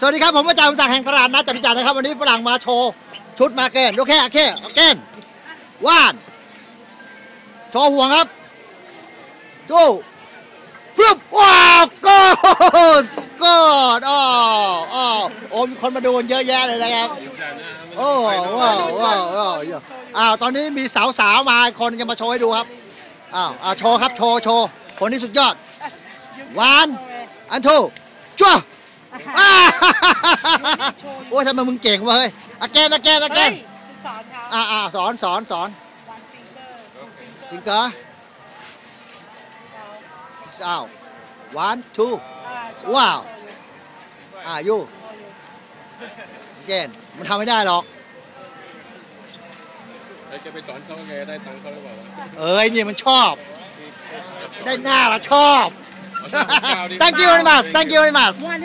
สวัสดีครับ ผมอาจารย์ศักดิ์แห่งตลาดนัดจตุจักรนะครับ วันนี้ฝรั่งมาโชว์ชุดมาเกนโอเคโอเคโอเคว่านโชว์ห่วงครับดูพรึบว้าวก็กอดอ๋ออ๋อโอ้มีคนมาดูเยอะแยะเลยนะครับ โอ้ว้าวว้าวว้าวอ้าวตอนนี้มีสาวสาวมาคนจะมาโชว์ให้ดูครับอ้าวอ่าโชว์ครับโชว์โชว์คนที่สุดยอดวันอันทูจ้า โอ้ยทำไมมึงเก่งวะเฮ้ยอาแกนอาแกนอาแกนสอนเขาอ่าอ่าสอนสอนสอนวันฟิงเกอร์ฟิงเกอร์อ้าว one two ว้าวอ่ายูเกนมันทำไม่ได้หรอกเราจะไปสอนเขาไงได้ตังค์เขาหรือเปล่าวะเอ้ยเนี่ยมันชอบ ได้หน้าละชอบเอาสักเก้าดิ thank you very much thank you very much เมื่อวานนี้